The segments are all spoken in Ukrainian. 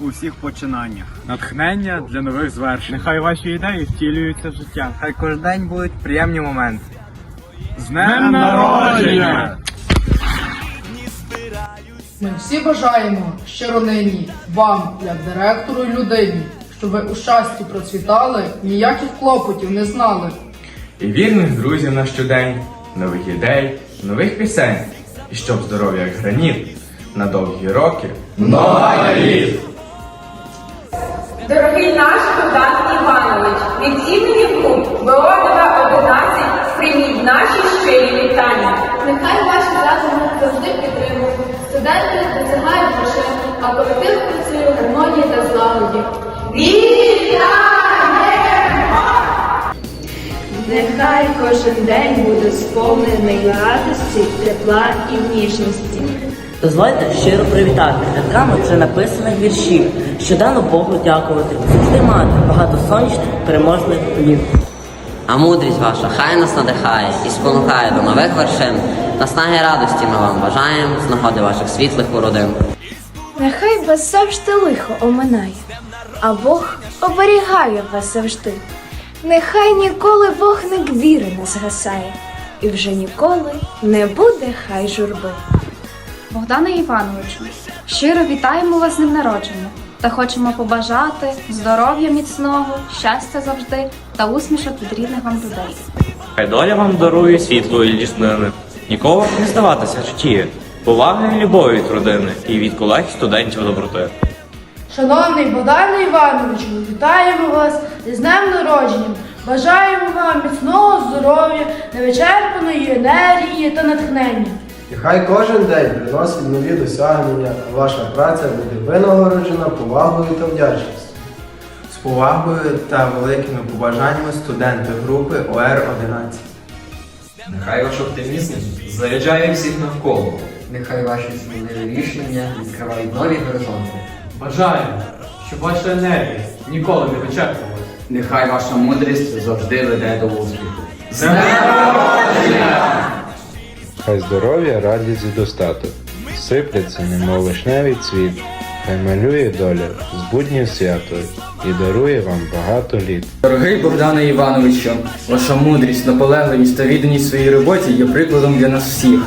у всіх починаннях. натхнення для нових звершень. Нехай ваші ідеї втілюються в життя. Хай кожен день будуть приємні моменти. З днем народження! Ми всі бажаємо щиро нині вам, як директору і людині, щоб ви у щасті процвітали, ніяких клопотів не знали. І вірних друзів на щодень, нових ідей, нових пісень. І щоб здоров'я як граніт, на довгі роки. Дорогий наш Богдан Іванович, від імені груп БО-2 11 прийміть наші щирі вітання. Нехай ваші задуми завжди підтримують. Студенти досягають вершин, а колектив працює в гармонії та злагоді. Нехай кожен день буде сповнений радості, тепла і ніжності. Дозвольте щиро привітати рядками вже написаних віршів, що дано Богу дякувати, завжди мати багато сонячних переможних днів. А мудрість ваша хай нас надихає і спонукає до нових вершин. Наснаги радості ми вам бажаємо з нагоди ваших світлих уродин. Нехай вас завжди лихо оминає, а Бог оберігає вас завжди. Нехай ніколи вогник віри не згасає, і вже ніколи не буде хай журби. Богдане Івановичу, щиро вітаємо вас з ним народження та хочемо побажати здоров'я міцного, щастя завжди та усмішок від рідних вам людей. Хай доля вам дарує світло і ліснини. Ніколи не здаватися житті. Поваги і любові від родини і від колег студентів доброти. Шановний Богдане Івановичу, вітаємо вас з днем народження. Бажаємо вам міцного здоров'я, невичерпаної енергії та натхнення. Нехай кожен день приносить нові досягнення, а ваша праця буде винагороджена повагою та вдячністю. З повагою та великими побажаннями студенти групи ОР-11. Нехай ваш оптимізм заряджає всіх навколо. Нехай ваші сміливі рішення відкривають нові горизонти. Бажаємо, щоб ваша енергія ніколи не вичерпувалася. Нехай ваша мудрість завжди веде до успіху. Хай здоров'я, радість і достаток. Сипляться, немов вишневий цвіт, хай малює доля, збуднє свято і дарує вам багато літ. Дорогий Богдане Івановичу, ваша мудрість, наполегливість та відданість своїй роботі є прикладом для нас всіх.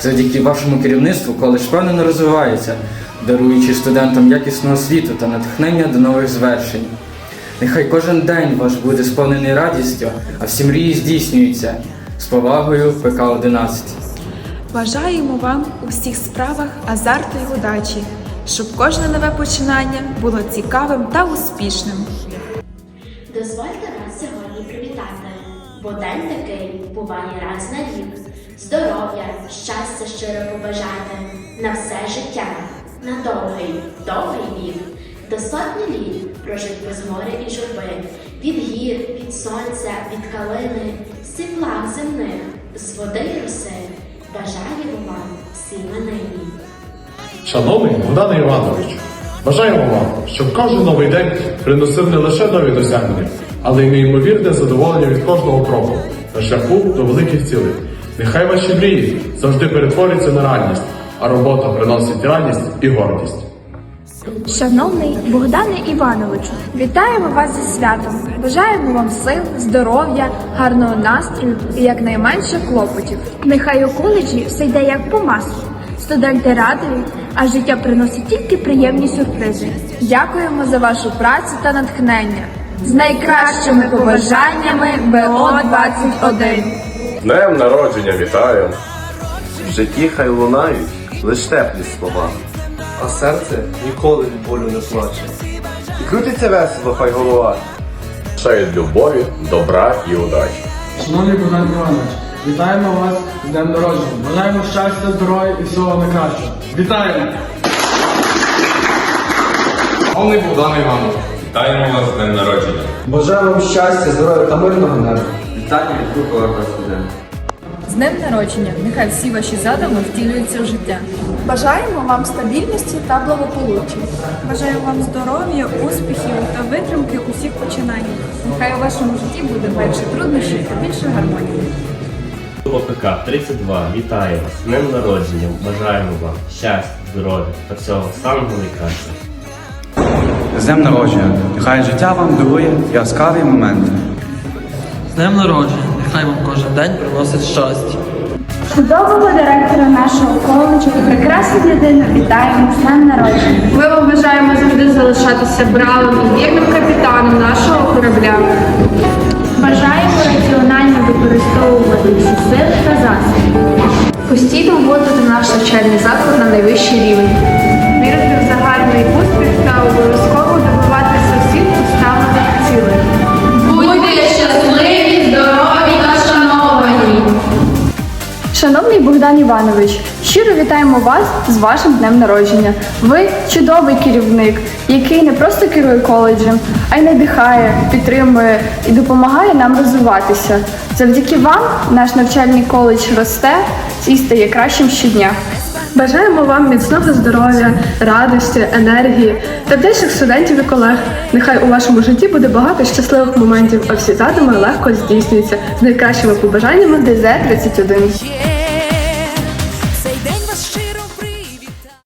Завдяки вашому керівництву коледж впевнено розвивається, даруючи студентам якісну освіту та натхнення до нових звершень. Нехай кожен день ваш буде сповнений радістю, а всі мрії здійснюються. З повагою ПК 11. Бажаємо вам у всіх справах азарту й удачі, щоб кожне нове починання було цікавим та успішним. Дозвольте вас сьогодні привітати, бо день такий буває раз на рік. Здоров'я, щастя щиро побажати на все життя, на довгий, довгий вік, до сотні літ прожить без горя і журби, від гір, від сонця, від калини, з земних, з води й роси. Бажаємо вам всі ми. Шановний Богдане Івановичу, бажаємо вам, щоб кожен новий день приносив не лише нові досягнення, але й неймовірне задоволення від кожного кроку на шляху до великих цілей. Нехай ваші мрії завжди перетворюються на реальність, а робота приносить радість і гордість. Шановний Богдане Івановичу, вітаємо вас зі святом. Бажаємо вам сил, здоров'я, гарного настрою і якнайменше клопотів. Нехай у коледжі все йде як по маслу. Студенти радують, а життя приносить тільки приємні сюрпризи. Дякуємо за вашу працю та натхнення. З найкращими побажаннями БО 21 Днем народження вітаю! В житті хай лунають лише теплі слова, а серце ніколи від болю не плаче. І крутиться весело хай голова. Ще від любові, добра і удачі. Шановний Богдан Іванович, вітаємо вас з днем народження. Бажаємо щастя, здоров'я і всього найкращого. Вітаємо! Шановний Богдан Іванович, вітаємо вас з днем народження. Бажаю вам щастя, здоров'я та мирного неба. Вітання від групи ОР-21. З днем народження! Нехай всі ваші задуми втілюються в життя. Бажаємо вам стабільності та благополуччя. Бажаю вам здоров'я, успіхів та витримки у всіх починаннях. Нехай у вашому житті буде менше труднощів та більше гармонії. ОПК 32 вітає вас з днем народження. Бажаємо вам щастя, здоров'я та всього самого найкращого. днем народження. Нехай життя вам дарує яскраві моменти. З днем народження, нехай вам кожен день приносить щастя. Чудового директора нашого коледжу і прекрасну людину вітаємо з днем народження. Ми вам бажаємо завжди залишатися бравим і вірним капітаном нашого корабля. Бажаємо раціонально використовувати всі сили та засоби. Постійно вводити наш навчальний заклад на найвищий рівень. Шановний Богдан Іванович, щиро вітаємо вас з вашим днем народження. Ви чудовий керівник, який не просто керує коледжем, а й надихає, підтримує і допомагає нам розвиватися. Завдяки вам наш навчальний коледж росте і стає кращим щодня. Бажаємо вам міцного здоров'я, радості, енергії вдячних студентів і колег. Нехай у вашому житті буде багато щасливих моментів, а всі задуми легко здійснюються з найкращими побажаннями ДЗ 31